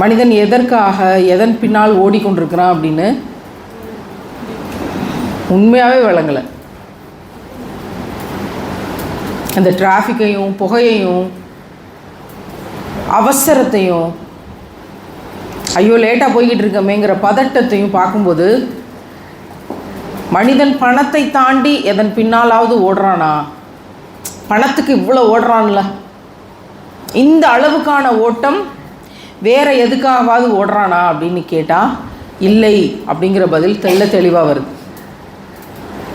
மனிதன் எதற்காக எதன் பின்னால் ஓடிக்கொண்டிருக்கிறான் அப்படின்னு உண்மையாகவே விளங்கலை. அந்த டிராஃபிக்கையும் புகையையும் அவசரத்தையும் ஐயோ லேட்டாக போய்கிட்டு இருக்கமேங்கிற பதட்டத்தையும் பார்க்கும்போது மனிதன் பணத்தை தாண்டி எதன் பின்னாலாவது ஓடுறானா? பணத்துக்கு இவ்வளோ ஓடுறான்ல. இந்த அளவுக்கான ஓட்டம் வேற எதுக்காகவாவது ஓடுறானா அப்படின்னு கேட்டால் இல்லை அப்படிங்கிற பதில் தெள்ள தெளிவாக வருது.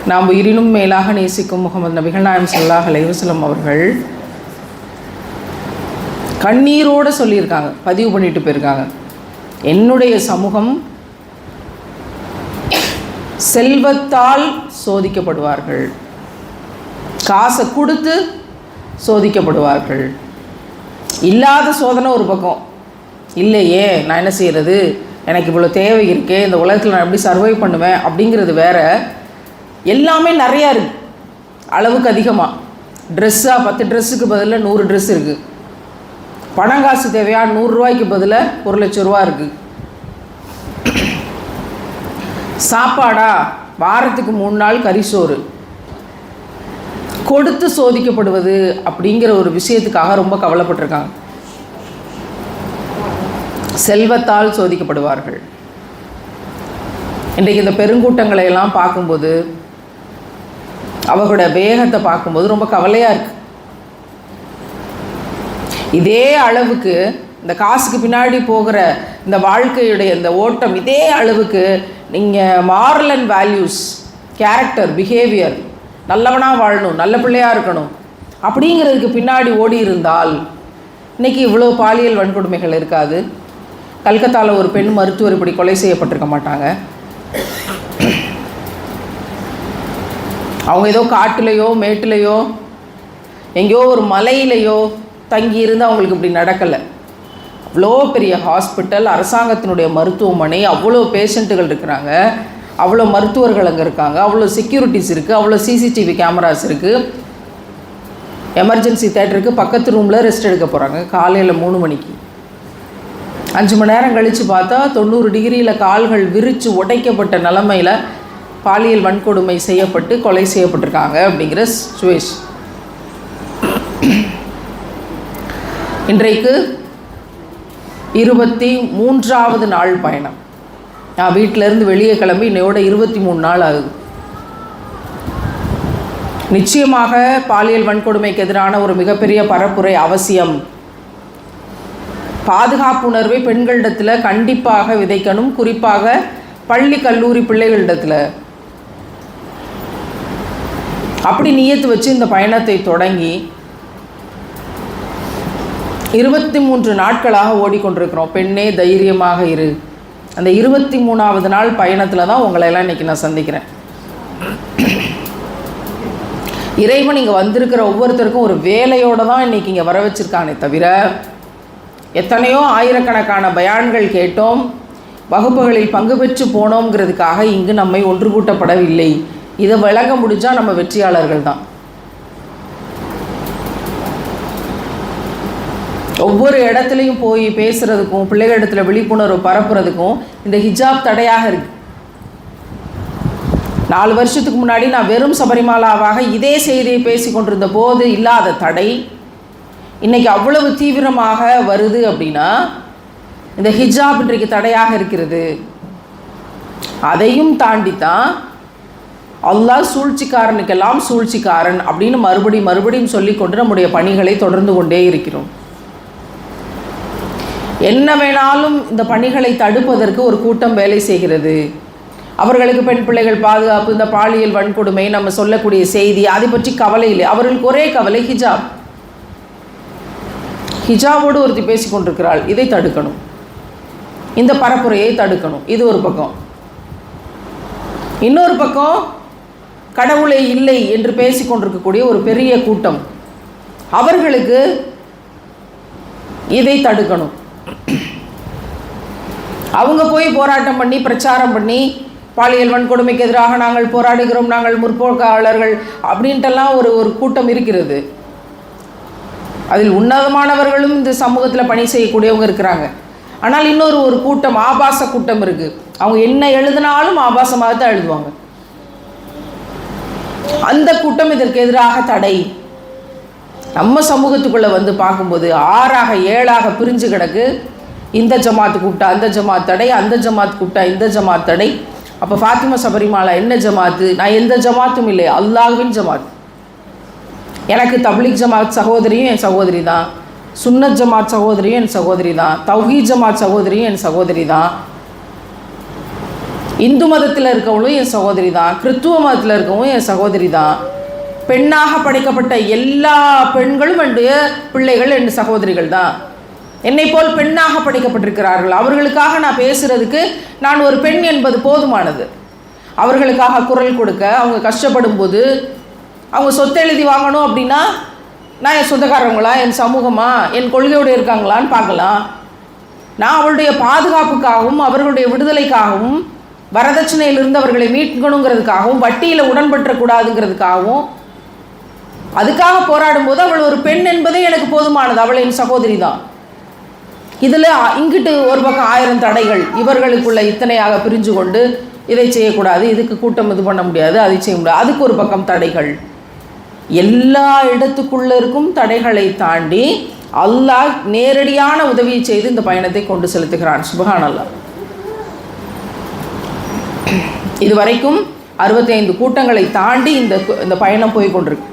நாம் உயிரினும் மேலாக நேசிக்கும் முகமது நபிகள் நாயம் சொல்லாஹ் அலைவசலம் அவர்கள் கண்ணீரோடு சொல்லியிருக்காங்க பதிவு பண்ணிட்டு போயிருக்காங்க. என்னுடைய சமூகம் செல்வத்தால் சோதிக்கப்படுவார்கள். காசை கொடுத்து சோதிக்கப்படுவார்கள். இல்லாத சோதனை ஒரு பக்கம். இல்லையே நான் என்ன செய்கிறது எனக்கு இவ்வளோ தேவை இருக்கே இந்த உலகத்தில் நான் எப்படி சர்வை பண்ணுவேன் அப்படிங்கிறது வேற. எல்லாமே நிறையா இருக்குது அளவுக்கு அதிகமாக ட்ரெஸ்ஸாக பத்து ட்ரெஸ்ஸுக்கு பதிலாக நூறு ட்ரெஸ் இருக்குது பணம் காசு தேவையா? நூறுரூவாய்க்கு பதிலாக ஒரு லட்ச ரூபா இருக்குது சாப்பாடா? வாரத்துக்கு மூணு நாள் கரிசோறு கொடுத்து சோதிக்கப்படுவது அப்படிங்கிற ஒரு விஷயத்துக்காக ரொம்ப கவலைப்பட்டிருக்காங்க. செல்வத்தால் சோதிக்கப்படுவார்கள். இன்றைக்கு இந்த பெருங்கூட்டங்களை எல்லாம் பார்க்கும்போது அவர்களோட வேகத்தை பார்க்கும்போது ரொம்ப கவலையாக இருக்கு. இதே அளவுக்கு இந்த காசுக்கு பின்னாடி போகிற இந்த வாழ்க்கையுடைய இந்த ஓட்டம் இதே அளவுக்கு நீங்கள் moral and values character behaviour நல்லவனாக வாழணும் நல்ல பிள்ளையாக இருக்கணும் அப்படிங்கிறதுக்கு பின்னாடி ஓடி இருந்தால் இன்றைக்கி இவ்வளோ பாலியல் வன்கொடுமைகள் இருக்காது. கல்கத்தாவில் ஒரு பெண் மருத்துவர் இப்படி கொலை செய்யப்பட்டிருக்க மாட்டாங்க. அவங்க ஏதோ காட்டுலேயோ மேட்டுலேயோ எங்கேயோ ஒரு மலையிலையோ தங்கி இருந்து அவங்களுக்கு இப்படி நடக்கலை. அவ்வளோ பெரிய ஹாஸ்பிட்டல் அரசாங்கத்தினுடைய மருத்துவமனை அவ்வளோ பேஷண்ட்டுகள் இருக்கிறாங்க. அவ்வளோ மருத்துவர்கள் அங்கே இருக்காங்க. அவ்வளோ செக்யூரிட்டிஸ் இருக்குது அவ்வளோ சிசிடிவி கேமராஸ் இருக்குது எமர்ஜென்சி தேட்டருக்கு பக்கத்து ரூமில் ரெஸ்ட் எடுக்க போகிறாங்க காலையில் மூணு மணிக்கு. அஞ்சு மணி நேரம் கழித்து பார்த்தா தொண்ணூறு டிகிரியில் கால்கள் விரித்து உடைக்கப்பட்ட நிலமையில் பாலியல் வன்கொடுமை செய்யப்பட்டு கொலை செய்யப்பட்டிருக்காங்க அப்படிங்கிற சுவேஷ். இன்றைக்கு இருபத்தி மூன்றாவது நாள் பயணம். நான் வீட்டிலேருந்து வெளியே கிளம்பி இன்னையோட இருபத்தி மூணு நாள் ஆகுது. நிச்சயமாக பாலியல் வன்கொடுமைக்கு எதிரான ஒரு மிகப்பெரிய பரப்புரை அவசியம். பாதுகாப்புணர்வை பெண்களிடத்தில் கண்டிப்பாக விதைக்கணும். குறிப்பாக பள்ளி கல்லூரி பிள்ளைகளிடத்தில். அப்படி நியத்து வச்சு இந்த பயணத்தை தொடங்கி இருபத்தி மூன்று நாட்களாக ஓடிக்கொண்டிருக்கிறோம். பெண்ணே தைரியமாக இரு. அந்த இருபத்தி மூணாவது நாள் பயணத்தில் தான் உங்களை எல்லாம் இன்றைக்கி நான் சந்திக்கிறேன். இறைவன் இங்கே வந்திருக்கிற ஒவ்வொருத்தருக்கும் ஒரு வேலையோடு தான் இன்றைக்கி இங்கே வர வச்சுருக்கானே தவிர எத்தனையோ ஆயிரக்கணக்கான பயான்கள் கேட்டோம். வகுப்புகளில் பங்கு பெற்று போனோங்கிறதுக்காக இங்கு நம்மை ஒன்று கூட்டப்படவில்லை இதை விளங்க முடிஞ்சால் நம்ம வெற்றியாளர்கள் தான் ஒவ்வொரு இடத்துலையும் போய் பேசுகிறதுக்கும் பிள்ளைகளிடத்தில் விழிப்புணர்வு பரப்புறதுக்கும் இந்த ஹிஜாப் தடையாக இருக்கு. நாலு வருஷத்துக்கு முன்னாடி நான் வெறும் சபரிமாலாவாக இதே செய்தியை பேசி கொண்டிருந்த போது இல்லாத தடை. இன்றைக்கி அவ்வளவு தீவிரமாக வருது அப்படின்னா இந்த ஹிஜாப் இன்றைக்கு தடையாக இருக்கிறது. அதையும் தாண்டி தான் அல்லாஹ் சூழ்ச்சிக்காரனுக்கெல்லாம் சூழ்ச்சிக்காரன் அப்படின்னு மறுபடியும் மறுபடியும் சொல்லிக்கொண்டு நம்முடைய பணிகளை தொடர்ந்து கொண்டே இருக்கிறோம். என்ன வேணாலும் இந்த பணிகளை தடுப்பதற்கு ஒரு கூட்டம் வேலை செய்கிறது. அவர்களுக்கு பெண் பிள்ளைகள் பாதுகாப்பு இந்த பாலியல் வன்கொடுமை நம்ம சொல்லக்கூடிய செய்தி அதை பற்றி கவலை இல்லை. அவர்களுக்கு ஒரே கவலை ஹிஜாப். ஹிஜாபோடு ஒருத்தி பேசி கொண்டிருக்கிறாள் இதை தடுக்கணும். இந்த பரப்புரையை தடுக்கணும். இது ஒரு பக்கம். இன்னொரு பக்கம் கடவுளை இல்லை என்று பேசி கொண்டிருக்கக்கூடிய ஒரு பெரிய கூட்டம். அவர்களுக்கு இதை தடுக்கணும். அவங்க போய் போராட்டம் பண்ணி பிரச்சாரம் பண்ணி பாலியல் வன்கொடுமைக்கு எதிராக நாங்கள் போராடுகிறோம் நாங்கள் முற்போக்காளர்கள் அப்படின்ட்டெல்லாம் ஒரு ஒரு கூட்டம் இருக்கிறது. அதில் உன்னதமானவர்களும் இந்த சமூகத்தில் பணி செய்யக்கூடியவங்க இருக்கிறாங்க. ஆனால் இன்னொரு ஒரு கூட்டம் ஆபாச கூட்டம் இருக்குது அவங்க என்ன எழுதினாலும் ஆபாசமாக தான் எழுதுவாங்க. அந்த கூட்டம் இதற்கு எதிராக தடை. நம்ம சமூகத்துக்குள்ளே வந்து பார்க்கும்போது ஆறாக ஏழாக பிரிஞ்சு கிடக்கு. இந்த ஜமாத்து கூப்பிட்டா அந்த ஜமாத் தடை அந்த ஜமாத் கூப்பிட்டா இந்த ஜமாத் தடை. அப்போ ஃபாத்திமா சபரிமாலா என்ன ஜமாத்து? நான் எந்த ஜமாத்தும் இல்லை அல்லாஹ்வின் ஜமாத் எனக்கு தப்லீக் ஜமாத் சகோதரியும் என் சகோதரி தான். சுன்னத் ஜமாத் சகோதரியும் என் சகோதரி தான். தௌஹீத் ஜமாத் சகோதரியும் என் சகோதரி தான். இந்து மதத்தில் இருக்கவங்களும் என் சகோதரி தான். கிறித்துவ மதத்தில் இருக்கவும் என் சகோதரி தான். பெண்ணாக படைக்கப்பட்ட எல்லா பெண்களும் என்னுடைய பிள்ளைகள் என் சகோதரிகள் தான். என்னை போல் பெண்ணாக படைக்கப்பட்டிருக்கிறார்கள். அவர்களுக்காக நான் பேசுறதுக்கு நான் ஒரு பெண் என்பது போதுமானது. அவர்களுக்காக குரல் கொடுக்க அவங்க கஷ்டப்படும் போது அவங்க சொத்து எழுதி வாங்கணும் அப்படின்னா நான் என் சொந்தக்காரங்களா என் சமூகமா என் கொள்கையோடு இருக்காங்களான்னு பார்க்கலாம். நான் அவளுடைய பாதுகாப்புக்காகவும் அவர்களுடைய விடுதலைக்காகவும் வரதட்சணையிலிருந்து அவர்களை மீட்கணுங்கிறதுக்காகவும் வட்டியில் உடன்பற்றக்கூடாதுங்கிறதுக்காகவும் அதுக்காக போராடும் போது அவள் ஒரு பெண் என்பதே எனக்கு போதுமானது. அவள் என் சகோதரி தான் இதில் இங்கிட்டு ஒரு பக்கம் ஆயிரம் தடைகள். இவர்களுக்குள்ள இத்தனையாக பிரிஞ்சு கொண்டு இதை செய்யக்கூடாது. இதுக்கு கூட்டம் இது பண்ண முடியாது. அதை செய்ய முடியாது. அதுக்கு ஒரு பக்கம் தடைகள். எல்லா இடத்துக்குள்ள இருக்கும் தடைகளை தாண்டி அல்லாஹ் நேரடியான உதவியை செய்து இந்த பயணத்தை கொண்டு செலுத்துகிறான். சுபகான் அல்லாஹ் இதுவரைக்கும் அறுபத்தி ஐந்து கூட்டங்களை தாண்டி இந்த இந்த பயணம் போய் கொண்டிருக்கு.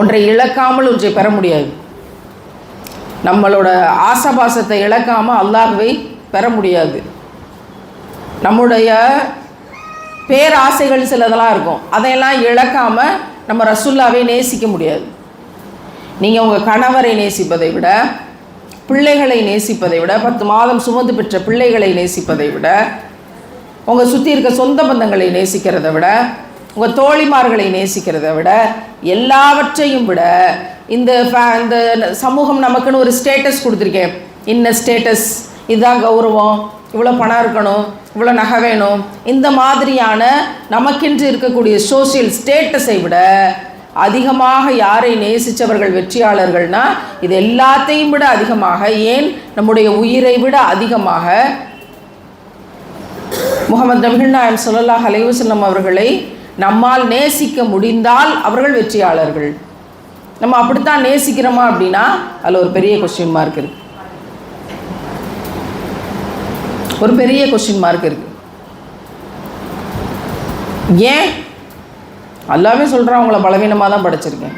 ஒன்றை இழக்காமல் ஒன்றை பெற முடியாது. நம்மளோட ஆசபாசத்தை இழக்காமல் அல்லாஹ்வை பெற முடியாது. நம்முடைய பேராசைகள் சிலதெல்லாம் இருக்கும். அதையெல்லாம் இழக்காமல் நம்ம ரசுல்லாவே நேசிக்க முடியாது. நீங்கள் உங்கள் கணவரை நேசிப்பதை விட பிள்ளைகளை நேசிப்பதை விட பத்து மாதம் சுமந்து பெற்ற பிள்ளைகளை நேசிப்பதை விட உங்கள் சுற்றி இருக்க சொந்த பந்தங்களை நேசிக்கிறத விட உங்கள் தோழிமார்களை நேசிக்கிறத விட எல்லாவற்றையும் விட இந்த ஃபே- இந்த சமூகம் நமக்குன்னு ஒரு ஸ்டேட்டஸ் கொடுத்துருக்கேன். இன்ன ஸ்டேட்டஸ் இதுதான் கௌரவம். இவ்வளோ பணம் இருக்கணும் இவ்வளோ நகை வேணும். இந்த மாதிரியான நமக்கென்று இருக்கக்கூடிய சோஷியல் ஸ்டேட்டஸை விட அதிகமாக யாரை நேசித்தவர்கள் வெற்றியாளர்கள்னா இது எல்லாத்தையும் விட அதிகமாக ஏன்? நம்முடைய உயிரை விட அதிகமாக முகமது நபிகள் நாயம் ஸல்லல்லாஹு அலைஹி அவர்களை நம்மால் நேசிக்க முடிந்தால் அவர்கள் வெற்றியாளர்கள். நம்ம அப்படித்தான் நேசிக்கிறோமா அப்படின்னா அதில் ஒரு பெரிய கொஸ்டின் மார்க் இருக்குது ஒரு பெரிய கொஸ்டின் மார்க் இருக்குது ஏன்? எல்லாமே சொல்கிறான் உங்களை பலவீனமாக தான் படைச்சிருக்கேன்.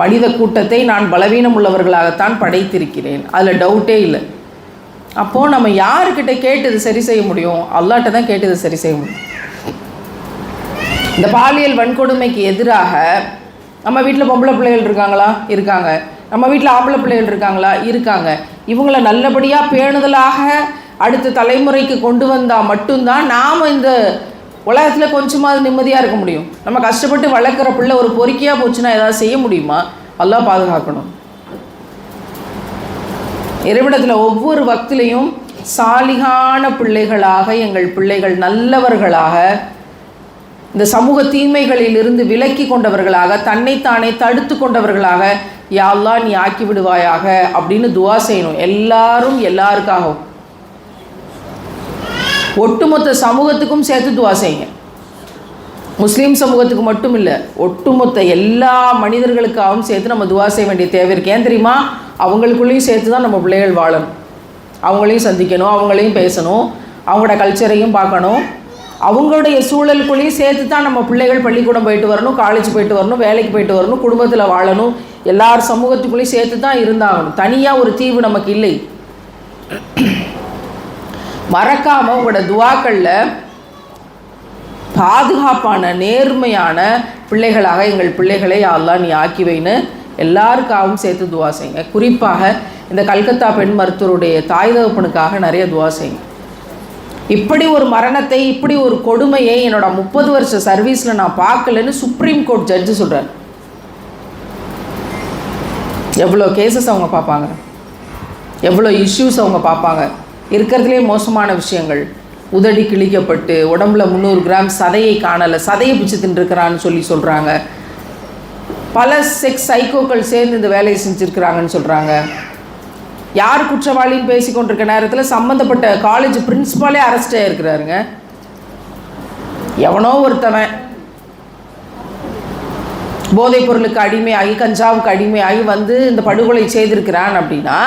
மனித கூட்டத்தை நான் பலவீனம் உள்ளவர்களாகத்தான் படைத்திருக்கிறேன். அதில் டவுட்டே இல்லை. அப்போது நம்ம யாருக்கிட்ட கேட்டு இது சரி செய்ய முடியும்? அல்லாட்ட தான் கேட்டு இது சரி செய்ய முடியும். இந்த பாலியல் வன்கொடுமைக்கு எதிராக நம்ம வீட்டில் பொம்பளை பிள்ளைகள் இருக்காங்களா? இருக்காங்க. நம்ம வீட்டில் ஆம்பளை பிள்ளைகள் இருக்காங்களா? இருக்காங்க. இவங்களை நல்லபடியாக பேணுதலாக அடுத்த தலைமுறைக்கு கொண்டு வந்தால் மட்டும்தான் நாம் இந்த உலகத்தில் கொஞ்சமாவது நிம்மதியாக இருக்க முடியும். நம்ம கஷ்டப்பட்டு வளர்க்குற பிள்ளை ஒரு பொறுக்கியாக போச்சுன்னா ஏதாவது செய்ய முடியுமா? அல்லாஹ் பாதுகாக்கணும். இறைவிடத்தில் ஒவ்வொரு வக்திலையும் சாலிகான பிள்ளைகளாக எங்கள் பிள்ளைகள் நல்லவர்களாக இந்த சமூக தீமைகளிலிருந்து விலக்கி கொண்டவர்களாக தன்னைத்தானே தடுத்து கொண்டவர்களாக யா நீ ஆக்கி விடுவாயாக அப்படின்னு துவா செய்யணும். எல்லாரும் எல்லாருக்காகவும். ஒட்டுமொத்த சமூகத்துக்கும் சேர்த்து துவா செய்யுங்க. முஸ்லீம் சமூகத்துக்கு மட்டும் இல்லை ஒட்டுமொத்த எல்லா மனிதர்களுக்காகவும் சேர்த்து நம்ம துவா செய்ய வேண்டிய தேவை இருக்கு. ஏன் தெரியுமா? அவங்களுக்குள்ளேயும் சேர்த்து தான் நம்ம பிள்ளைகள் வாழணும். அவங்களையும் சந்திக்கணும் அவங்களையும் பேசணும் அவங்களோட கல்ச்சரையும் பார்க்கணும். அவங்களுடைய சூழலுக்குள்ளேயும் சேர்த்து தான் நம்ம பிள்ளைகள் பள்ளிக்கூடம் போயிட்டு வரணும் காலேஜ் போயிட்டு வரணும் வேலைக்கு போயிட்டு வரணும் குடும்பத்தில் வாழணும். எல்லார் சமூகத்துக்குள்ளேயும் சேர்த்து தான் இருந்தாகணும். தனியாக ஒரு தீவு நமக்கு இல்லை. மறக்காமல் உங்களோட துவாக்களில் பாதுகாப்பான நேர்மையான பிள்ளைகளாக எங்கள் பிள்ளைகளை யாரெல்லாம் நீ ஆக்கி வைன்னு எல்லாருக்காகவும் சேர்த்து துவா செய்யுங்க. குறிப்பாக இந்த கல்கத்தா பெண் மருத்துவருடைய தாய் தகப்பனுக்காக நிறைய துவா செய்யுங்க. இப்படி ஒரு மரணத்தை இப்படி ஒரு கொடுமையை என்னோட முப்பது வருஷ சர்வீஸில் நான் பார்க்கலன்னு சுப்ரீம் கோர்ட் ஜட்ஜு சொல்கிறார் எவ்வளோ கேசஸ் அவங்க பார்ப்பாங்க? எவ்வளோ இஷ்யூஸ் அவங்க பார்ப்பாங்க? இருக்கிறதுலே மோசமான விஷயங்கள். உதடி கிழிக்கப்பட்டு உடம்புல முந்நூறு கிராம் சதையை காணலை சதையை பிச்சு தின்றுருக்கிறான்னு சொல்லி சொல்கிறாங்க பல செக்ஸ் சைக்கோக்கள் சேர்ந்து இந்த வேலையை செஞ்சுருக்கிறாங்கன்னு சொல்கிறாங்க யார் குற்றவாளின்னு பேசி கொண்டிருக்க நேரத்தில் சம்மந்தப்பட்ட காலேஜ் பிரின்ஸிபாலே அரெஸ்ட் ஆகிருக்கிறாருங்க எவனோ ஒருத்தவன் போதைப் பொருளுக்கு அடிமையாகி கஞ்சாவுக்கு அடிமையாகி வந்து இந்த படுகொலை செய்திருக்கிறான் அப்படின்னா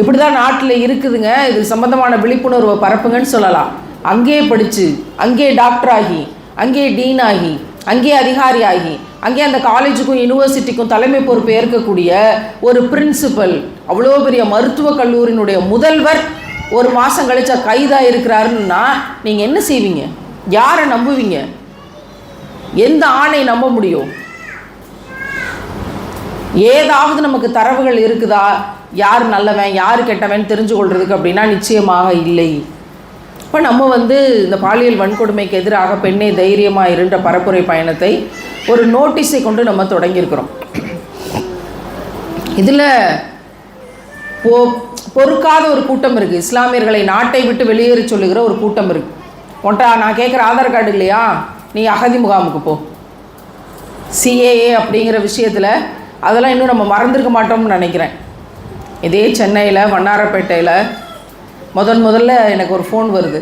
இப்படி தான் நாட்டில் இருக்குதுங்க. இது சம்மந்தமான விழிப்புணர்வை பரப்புங்கன்னு சொல்லலாம். அங்கேயே படித்து அங்கேயே டாக்டர் ஆகி அங்கேயே டீன் ஆகி அங்கேயே அதிகாரி ஆகி அங்கேயே அந்த காலேஜுக்கும் யூனிவர்சிட்டிக்கும் தலைமை பொறுப்பு ஏற்கக்கூடிய ஒரு பிரின்சிபல் அவ்வளோ பெரிய மருத்துவக் கல்லூரியினுடைய முதல்வர் ஒரு மாதம் கழிச்சா கைதாக இருக்கிறாருன்னா நீங்கள் என்ன செய்வீங்க? யாரை நம்புவீங்க? எந்த ஆணை நம்ப முடியும்? ஏதாவது நமக்கு தரவுகள் இருக்குதா? யார் நல்லவன் யார் கெட்டவன் தெரிஞ்சு கொள்றதுக்கு அப்படின்னா நிச்சயமாக இல்லை. இப்போ நம்ம வந்து இந்த பாலியல் வன்கொடுமைக்கு எதிராக பெண்ணே தைரியமாக இருன்ற பரப்புரை பயணத்தை ஒரு நோட்டீஸை கொண்டு நம்ம தொடங்கியிருக்கிறோம். இதில் போ பொறுக்காத ஒரு கூட்டம் இருக்குது இஸ்லாமியர்களை நாட்டை விட்டு வெளியேறி சொல்லுகிற ஒரு கூட்டம் இருக்குது ஒன்றா நான் கேட்குற ஆதார் கார்டு இல்லையா? நீ அகதி முகாமுக்கு போ. சிஏஏ அப்படிங்கிற விஷயத்தில் அதெல்லாம் இன்னும் நம்ம மறந்துருக்க மாட்டோம்னு நினைக்கிறேன். இதே சென்னையில் வண்ணாரப்பேட்டையில் முதன் முதல்ல எனக்கு ஒரு ஃபோன் வருது.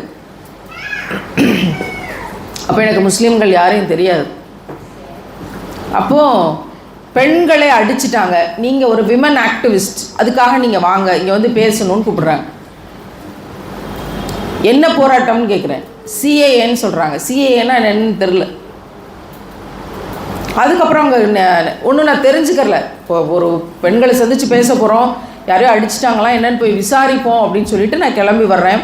அப்போ எனக்கு முஸ்லீம்கள் யாரையும் தெரியாது. அப்போது பெண்களை அடிச்சிட்டாங்க. நீங்கள் ஒரு விமன் ஆக்டிவிஸ்ட் அதுக்காக நீங்கள் வாங்க இங்கே வந்து பேசணும்னு கூப்பிட்றாங்க. என்ன போராட்டம்னு கேட்குறேன் சிஏஏன்னு சொல்கிறாங்க சிஏஏன்னா என்னன்னு தெரில அதுக்கப்புறம் அங்கே ஒன்றும் நான் தெரிஞ்சுக்கிறல. இப்போ ஒரு பெண்களை சந்தித்து பேச போகிறோம் யாரையோ அடிச்சிட்டாங்களா என்னென்னு போய் விசாரிப்போம் அப்படின்னு சொல்லிட்டு நான் கிளம்பி வர்றேன்.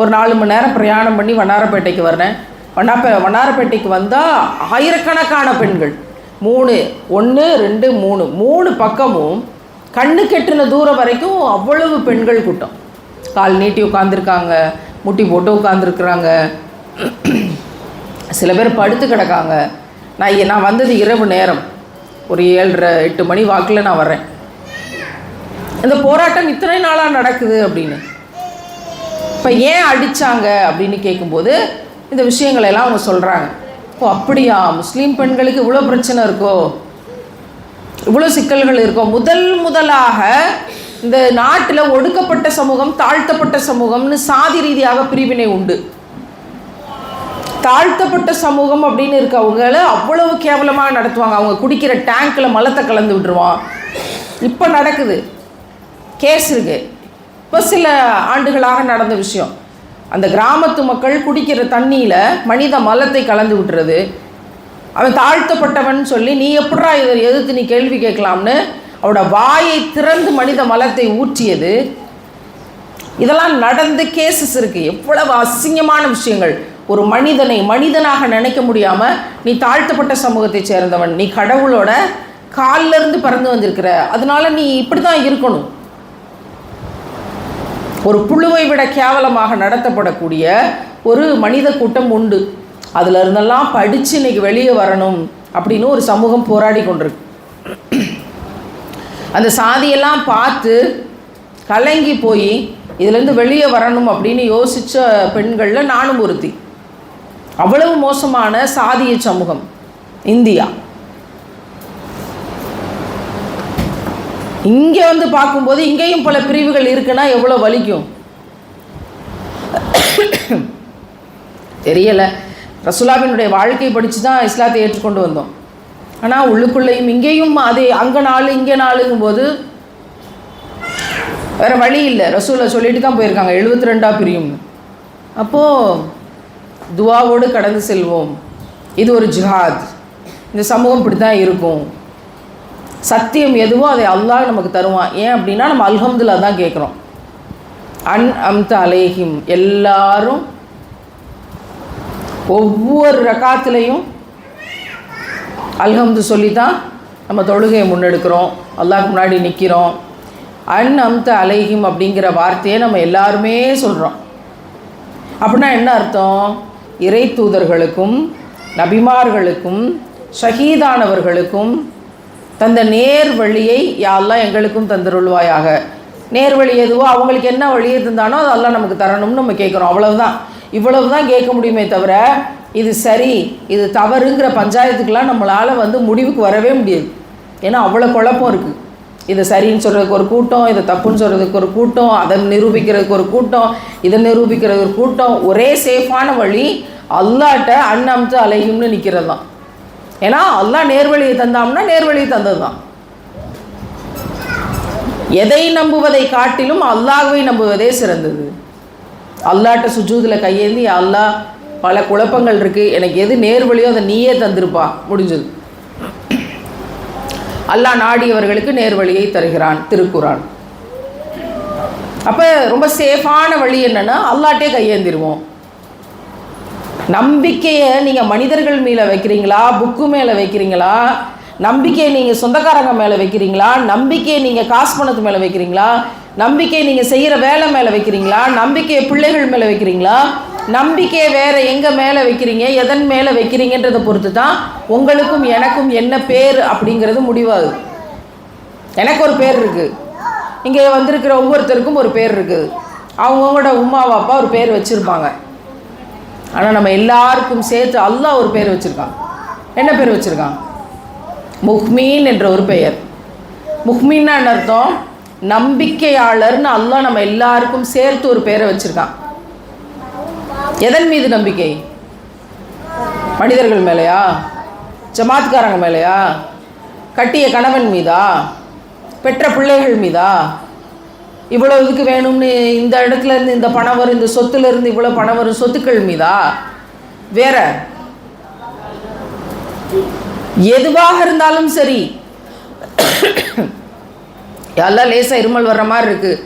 ஒரு நாலு மணி நேரம் பிரயாணம் பண்ணி வண்ணாரப்பேட்டைக்கு வர்றேன். வண்ணாப்பே வண்ணாரப்பேட்டைக்கு வந்தால் ஆயிரக்கணக்கான பெண்கள். மூணு ஒன்று ரெண்டு மூணு. மூணு பக்கமும் கண்ணு கெட்டின தூரம் வரைக்கும் அவ்வளவு பெண்கள் கூட்டம். கால் நீட்டி உட்காந்துருக்காங்க முட்டி போட்டு உட்காந்துருக்குறாங்க சில பேர் படுத்து கிடக்காங்க. நான் நான் வந்தது இரவு நேரம். ஒரு ஏழரை எட்டு மணி வாக்கில் நான் வரேன் இந்த போராட்டம் இத்தனை நாளாக நடக்குது அப்படின்னு. இப்போ ஏன் அடித்தாங்க அப்படின்னு கேட்கும்போது இந்த விஷயங்களை எல்லாம் அவங்க சொல்கிறாங்க ஓ அப்படியா? முஸ்லீம் பெண்களுக்கு இவ்வளோ பிரச்சனை இருக்கோ? இவ்வளோ சிக்கல்கள் இருக்கோ? முதல் முதலாக இந்த நாட்டில் ஒடுக்கப்பட்ட சமூகம் தாழ்த்தப்பட்ட சமூகம்னு சாதி ரீதியாக பிரிவினை உண்டு. தாழ்த்தப்பட்ட சமூகம் அப்படின்னு இருக்கவங்கள அவ்வளவு கேவலமாக நடத்துவாங்க. அவங்க குடிக்கிற டேங்க்கில் மலத்தை கலந்து விட்டுருவான். இப்போ நடக்குது. கேஸ் இருக்குது இப்போ சில ஆண்டுகளாக நடந்த விஷயம். அந்த கிராமத்து மக்கள் குடிக்கிற தண்ணியில் மனித மலத்தை கலந்து விட்டுறது. அவன் தாழ்த்தப்பட்டவன் சொல்லி நீ எப்படா இதை எதிர்த்து நீ கேள்வி கேட்கலாம்னு? அவனோட வாயை திறந்து மனித மலத்தை ஊற்றியது. இதெல்லாம் நடந்த கேசஸ் இருக்கு. எவ்வளவு அசிங்கமான விஷயங்கள். ஒரு மனிதனை மனிதனாக நினைக்க முடியாம நீ தாழ்த்தப்பட்ட சமூகத்தை சேர்ந்தவன். நீ கடவுளோட கால்ல இருந்து பறந்து வந்திருக்கிற. அதனால நீ இப்படி தான் இருக்கணும். ஒரு புழுவை விட கேவலமாக நடத்தப்படக்கூடிய ஒரு மனித கூட்டம் உண்டு. அதில் இருந்தெல்லாம் படித்து இன்னைக்கு வெளியே வரணும் அப்படின்னு ஒரு சமூகம் போராடி கொண்டிருக்கு. அந்த சாதியெல்லாம் பார்த்து கலங்கி போய் இதுலேருந்து வெளியே வரணும் அப்படின்னு யோசித்த பெண்களில் நானும் ஒருத்தி. அவ்வளவு மோசமான சாதிய சமூகம் இந்தியா. இங்கே வந்து பார்க்கும்போது இங்கேயும் பல பிரிவுகள் இருக்குன்னா எவ்வளோ வலிக்கும்? தெரியலை. ரசுலாவினுடைய வாழ்க்கை படித்து தான் இஸ்லாத்தை ஏற்றுக்கொண்டு வந்தோம். ஆனால் உள்ளுக்குள்ளேயும் இங்கேயும் அதே அங்கே நாள் இங்கே நாளுங்கும்போது வேறு வழி இல்லை. ரசூலை சொல்லிட்டு தான் போயிருக்காங்க. எழுபத்தி ரெண்டாக பிரியும்னு அப்போது துவாவோடு கடந்து செல்வோம். இது ஒரு ஜிஹாத். இந்த சமூகம் இப்படி தான் இருக்கும். சத்தியம் எதுவோ அதை அல்லாஹ் நமக்கு தருவான். ஏன் அப்படின்னா நம்ம அல்ஹம்துல்லா தான் கேட்குறோம். அன் அம்த அலேஹிம். எல்லாரும் ஒவ்வொரு ரகாத்துலேயும் அல்ஹம்து சொல்லி தான் நம்ம தொழுகையை முன்னெடுக்கிறோம். அல்லாஹ்க்கு முன்னாடி நிற்கிறோம் அன் அம்த அலைஹிம் அப்படிங்கிற வார்த்தையை நம்ம எல்லாருமே சொல்கிறோம் அப்படின்னா என்ன அர்த்தம்? இறை தூதர்களுக்கும் நபிமார்களுக்கும் ஷஹீதானவர்களுக்கும் தந்த நேர் வழியை யாரெல்லாம் எங்களுக்கும் தந்துருள்வாயாக. நேர் வழி எதுவோ அவங்களுக்கு என்ன வழி தந்தானோ அதெல்லாம் நமக்கு தரணும்னு நம்ம கேட்குறோம். அவ்வளவுதான். இவ்வளவு தான் கேட்க முடியுமே தவிர இது சரி இது தவறுங்கிற பஞ்சாயத்துக்கெலாம் நம்மளால் வந்து முடிவுக்கு வரவே முடியாது. ஏன்னா அவ்வளோ குழப்பம் இருக்குது இதை சரின்னு சொல்கிறதுக்கு ஒரு கூட்டம் இதை தப்புன்னு சொல்கிறதுக்கு ஒரு கூட்டம் அதை நிரூபிக்கிறதுக்கு ஒரு கூட்டம் இதை நிரூபிக்கிறதுக்கு ஒரு கூட்டம். ஒரே சேஃபான வழி அல்லாட்ட அண்ணம்த்து அலையும்னு நிற்கிறது தான் ஏன்னா அல்லா நேர்வழியை தந்தாம்னா நேர்வழியை தந்தது தான் எதை நம்புவதை காட்டிலும் அல்லாஹ்வை நம்புவதே சிறந்தது. அல்லாட்ட சுஜூதில் கையேந்தி அல்லாஹ் பல குழப்பங்கள் இருக்குது எனக்கு எது நேர்வழியோ அதை நீயே தந்திருப்பா. முடிஞ்சது. அல்லாஹ் நாடியவர்களுக்கு நேர்வழியை தருகிறான் திருக்குறான். அப்போ ரொம்ப சேஃபான வழி என்னென்னா அல்லாட்டே கையேந்திருவோம். நம்பிக்கையை நீங்கள் மனிதர்கள் மேலே வைக்கிறீங்களா? புக்கு மேலே வைக்கிறீங்களா? நம்பிக்கையை நீங்கள் சொந்தக்காரங்க மேலே வைக்கிறீங்களா? நம்பிக்கையை நீங்கள் காசு பணத்து மேலே வைக்கிறீங்களா? நம்பிக்கையை நீங்கள் செய்கிற வேலை மேலே வைக்கிறீங்களா? நம்பிக்கையை பிள்ளைகள் மேலே வைக்கிறீங்களா? நம்பிக்கையை வேற எங்கே மேலே வைக்கிறீங்க? எதன் மேலே வைக்கிறீங்கன்றதை பொறுத்து தான் உங்களுக்கும் எனக்கும் என்ன பேர் அப்படிங்கிறது முடிவாகுது. எனக்கு ஒரு பேர் இருக்குது இங்கே வந்திருக்கிற ஒவ்வொருத்தருக்கும் ஒரு பேர் இருக்குது அவங்கவுங்களோட உமா அப்பா ஒரு பேர் வச்சுருப்பாங்க. ஆனால் நம்ம எல்லாருக்கும் சேர்த்து அல்லாஹ் ஒரு பேர் வச்சுருக்கான். என்ன பேர் வச்சுருக்கான்? முஹ்மீன் என்ற ஒரு பெயர். முஹ்மீன்னா அர்த்தம்? நம்பிக்கையாளர்னு அல்லாஹ் நம்ம எல்லாருக்கும் சேர்த்து ஒரு பேரை வச்சுருக்கான். எதன் மீது நம்பிக்கை? மனிதர்கள் மேலேயா? ஜமாத்காரங்க மேலேயா? கட்டிய கணவன் மீதா? பெற்ற பிள்ளைகள் மீதா? இவ்வளோ இதுக்கு வேணும்னு இந்த இடத்துல இருந்து இந்த பணம் வரும் இந்த சொத்துல இருந்து இவ்வளோ பணம் வரும் சொத்துக்கள் மீதா? வேற. எதுவாக இருந்தாலும் சரி. எல்லாம் லேசாக இருமல் வர்ற மாதிரி இருக்குது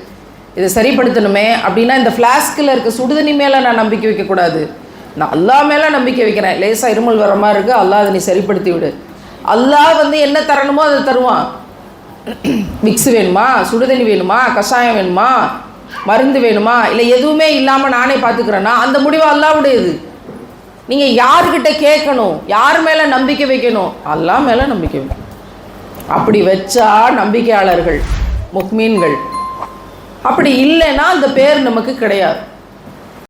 இதை சரிப்படுத்தணுமே அப்படின்னா இந்த ஃப்ளாஸ்கில் இருக்க சுடுதண்ணி மேலே நான் நம்பிக்கை வைக்கக்கூடாது. நான் அல்லா மேலே நம்பிக்கை வைக்கிறேன். லேசாக இருமல் வர மாதிரி இருக்குது அல்லாஹ் அதை நீ சரிப்படுத்தி விடு. அல்லாஹ் வந்து என்ன தரணுமோ அதை தருவான். மிக்ஸு வேணுமா? சுடுதண்ணி வேணுமா? கஷாயம் வேணுமா? மருந்து வேணுமா? இல்லை எதுவுமே இல்லாமல் நானே பார்த்துக்கிறேன்னா அந்த முடிவு அல்லாவுடையது. நீங்கள் யாருக்கிட்ட கேட்கணும்? யார் மேலே நம்பிக்கை வைக்கணும்? அல்லா மேலே நம்பிக்கை வைக்கணும் அப்படி வச்சா நம்பிக்கையாளர்கள் முக்மீன்கள். அப்படி இல்லைன்னா அந்த பேர் நமக்கு கிடையாது.